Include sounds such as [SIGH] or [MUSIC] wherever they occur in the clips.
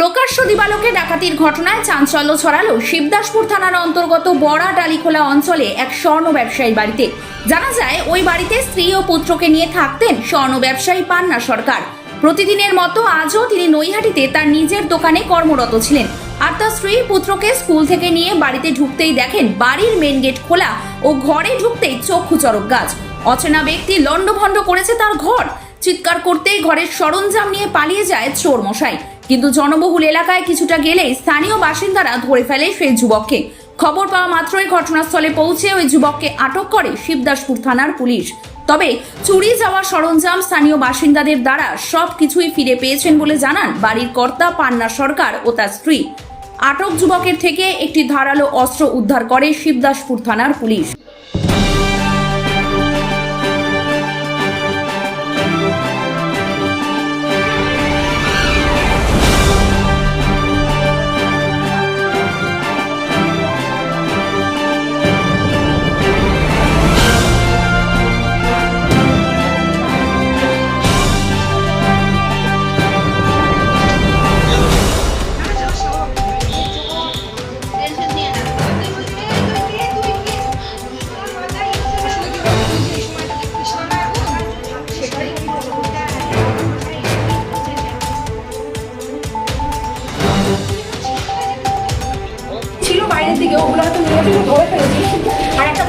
প্রকাশ্য দিবালোকে ডাকাতির ঘটনায় চাঞ্চল্য ছড়ালো শিবদাসপুর থানার অন্তর্গত বড়া ডালিখোলা অঞ্চলে এক স্বর্ণ ব্যবসায়ীর বাড়িতে। জানা যায়, ওই বাড়িতে স্ত্রী ও পুত্রকে নিয়ে থাকতেন স্বর্ণ ব্যবসায়ী পান্না সরকার। প্রতিদিনের মতো আজও তিনি নৈহাটিতে তার নিজের দোকানে কর্মরত ছিলেন। আর তার স্ত্রী পুত্রকে স্কুল থেকে নিয়ে বাড়িতে ঢুকতেই দেখেন বাড়ির মেন গেট খোলা ও ঘরে ঢুকতেই চক্ষু চরক গাছ। অচেনা ব্যক্তি লণ্ডভণ্ড করেছে তার ঘর। চিৎকার করতেই ঘরের সরঞ্জাম নিয়ে পালিয়ে যায় চোর মশাই কিন্তু জনবহুল এলাকায় কিছুটা গেলেই স্থানীয় বাসিন্দারা ধরে ফেলে সেই যুবককে। খবর পাওয়া মাত্রই ঘটনাস্থলে পৌঁছে ওই যুবককে আটক করে শিবদাসপুর থানার পুলিশ। তবে চুরি যাওয়া সরঞ্জাম স্থানীয় বাসিন্দাদের দ্বারা সব কিছুই ফিরে পেয়েছেন বলে জানান বাড়ির কর্তা পান্না সরকার ও তার স্ত্রী। আটক যুবকের থেকে একটি ধারালো অস্ত্র উদ্ধার করে শিবদাসপুর থানার পুলিশ।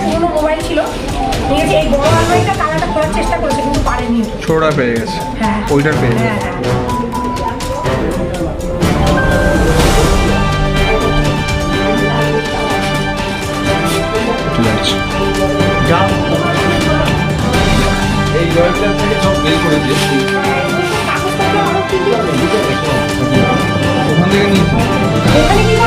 পুরোনো মোবাইল ছিল। নিয়েছে এই বড় আলমারিটা তালাটা খোলার চেষ্টা করেছে কিন্তু পারেনি। ছোড়া পেয়ে গেছে। হ্যাঁ। ওইটার পেয়ে গেছে। হ্যাঁ হ্যাঁ। এই ওয়েবসাইট থেকে সব বের করে দিয়েছি? ওখান থেকে নিয়েছি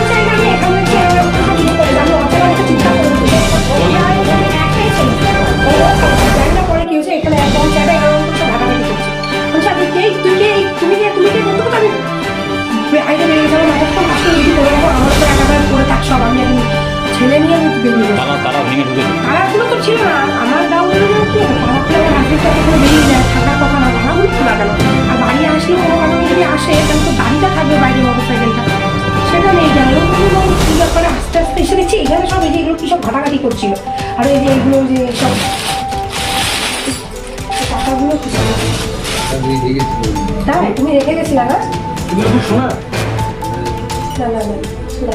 ছিল না আমার দাও হয়ে হবে তারা খুলে আমার হাসিটা ওখানে বেরিয়ে যায় থাকার কথা না তারাগুলো খোলা গেল আর বাড়ি আসলে কোনো কারণে যদি আসে তাহলে তো গাড়িটা থাকবে বাইরে মোটরসাইকেলটা সেটা নেই ওগুলো কি ব্যাপারে আস্তে আস্তে এসে দেখছি এখানে সব এই যে এগুলো কি সব ঘাটাঘাটি করছিল। আর এই যে এগুলো যে সব টাকাগুলো? তাই তুমি রেখে গেছিলে না শোনা না না। না।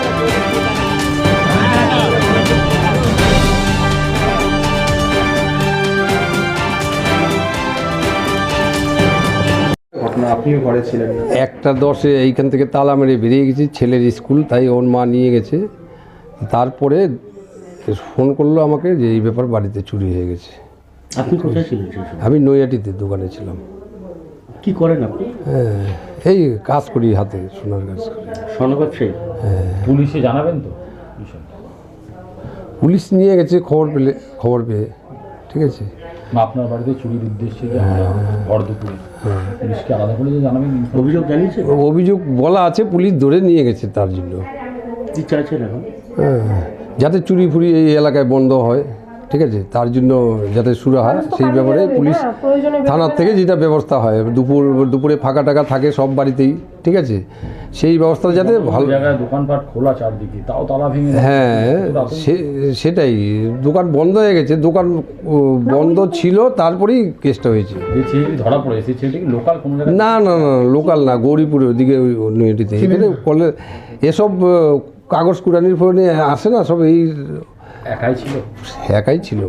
আপনিও ঘরে ছিলেন না? একটা দশে এইখান থেকে তালা মেরে বেরিয়ে গেছি ছেলের স্কুল তাই ওর মা নিয়ে গেছে। তারপরে ফোন করল আমাকে যে এই ব্যাপার বাড়িতে চুরি হয়ে গেছে। আপনি কোথায় ছিলেন আমি নৈয়াটিতে দোকানে ছিলাম। কি করেন আপনি? হ্যাঁ এই কাজ করি হাতে সোনার কাজ করি। ব্যবসায়ী পুলিশে জানাবেন তো? পুলিশ নিয়ে গেছে খবর পেলে খবর পেয়ে ঠিক আছে? আপনার বাড়িতে চুরির উদ্দেশ্যে যে আমরা ভর দুপুরে। পুলিশকে আলাদা করে যে জানাবেন? অভিযোগ জানিয়েছে? অভিযোগ বলা আছে পুলিশ ধরে নিয়ে গেছে তার জন্য। কি চাইছেন এখন? হ্যাঁ। যাতে চুরি ফুরি এই এলাকায় বন্ধ হয় ঠিক আছে? তার জন্য যাতে শুরু হয় সেই ব্যাপারে পুলিশ থানার থেকে যেটা ব্যবস্থা হয় দুপুর দুপুরে ফাঁকা টাকা থাকে সব বাড়িতেই। ঠিক আছে? সেই ব্যবস্থা যাতে ভালো জায়গায় দোকানপাট খোলা চারদিকে তাও তালা ভেঙে হ্যাঁ সে- সেটাই। দোকান বন্ধ হয়ে গেছে দোকান বন্ধ ছিল তারপরেই কেসটা হয়েছে। ধরা পড়ে? সেই লোকাল কোনো জায়গায়? না না না লোকাল না গৌরীপুরের ওদিকে এখানে কলে এসব কাগজ কুড়ানির ফোনে আসে না সব এই একাই ছিল? একাই ছিল।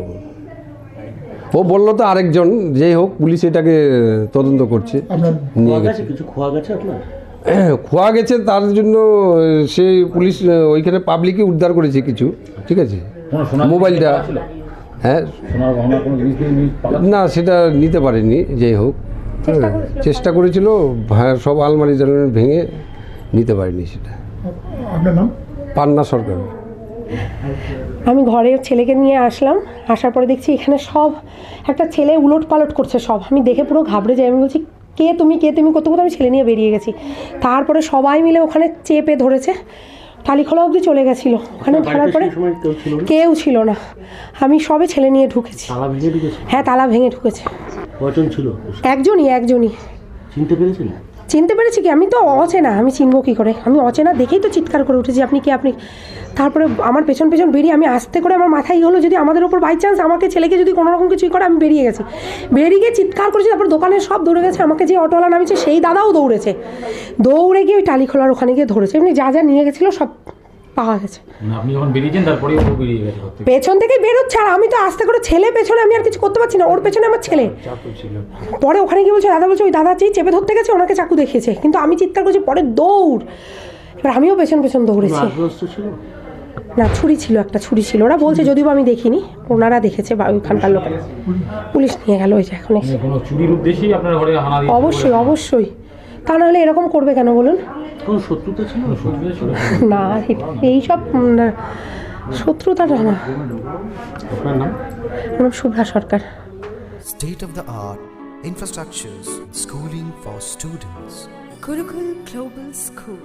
ও বলল তো আরেকজন যেই হোক পুলিশ এটাকে তদন্ত করছে নিয়ে গেছে? গেছে। কিছু খোয়া গেছে আপনার? [CLEARS THROAT] খোয়া গেছে তার জন্য সে পুলিশ ওইখানে পাবলিকই উদ্ধার করেছে কিছু ঠিক আছে? মোবাইলটা। হ্যাঁ। না সেটা নিতে পারেনি যেই হোক। হ্যাঁ, চেষ্টা করেছিল ভা- সব আলমারি টালমারি ভেঙে নিতে পারেনি সেটা। পান্না সরকার। আমি ঘরে ছেলেকে নিয়ে আসলাম আসার পরে দেখছি এখানে সব একটা ছেলে উলট পালট করছে সব। আমি দেখে পুরো ঘাবড়ে যাই আমি বলছি কে তুমি কে তুমি করতে করতে আমি ছেলে নিয়ে বেরিয়ে গেছি। তারপরে সবাই মিলে ওখানে চেপে ধরেছে। টালিখোলা অবধি চলে গেছিল। ওখানে ধরার পরে কেউ ছিল না? আমি সবে ছেলে নিয়ে ঢুকেছি। হ্যাঁ তালা ভেঙে ঢুকেছে। ছিল? একজনই একজনই। চিনতে পেরেছিল চিনতে পেরেছি কি? আমি তো অচেনা, আমি চিনবো কী করে? আমি অচেনা দেখেই তো চিৎকার করে উঠেছি, আপনি কি, আপনি তারপরে আমার পেছন পেছন বেরিয়ে আমি আসতে করে আমার মাথায় হলো, যদি আমাদের ওপর বাই চান্স আমাকে ছেলেকে যদি কোনো রকম কিছুই করে, আমি বেরিয়ে গেছি। বেরিয়ে গিয়ে চিৎকার করেছি, তারপর দোকানে সব দৌড়ে গেছে, আমাকে যে অটোওয়ালা নামিয়েছে, সেই দাদাও দৌড়েছে। দৌড়ে গিয়ে ওই টালিখোলার ওখানে গিয়ে ধরেছে, এমনি যা যা নিয়ে গেছিল সব পাওয়া গেছে। আপনি যখন বেরিয়েছেন তারপরে ও বেরিয়ে গেছে ঘর থেকে পেছন থেকেই বেরোচ্ছে আর আমি তো আস্তে করে ছেলে পেছনে আমি আর কিছু করতে পারছি না। ওর পেছনে আমার ছেলে। পরে ওখানে গিয়ে বলছে দাদা বলছে ওই দাদা চেয়ে চেপে ধরতে গেছে ওনাকে চাকু দেখিয়েছে। কিন্তু আমি চিৎকার করছি পরে দৌড়। এবার আমিও পেছন পেছন দৌড়েছি। না ছুরি ছিল একটা ছুরি ছিল। ওরা বলছে যদিও আমি দেখিনি ওনারা দেখেছে বা ওইখানকার লোকেরা। পুলিশ? নিয়ে গেল ওই যে এখন মানে অবশ্যই অবশ্যই। তা নাহলে এরকম করবে কেন বলুন না এই সব শত্রুতা ছিল না এইসব শত্রুতা না আপনার নাম আমার শুভ্রা সরকার State of the art infrastructures, schooling for students. Gurukul Global School.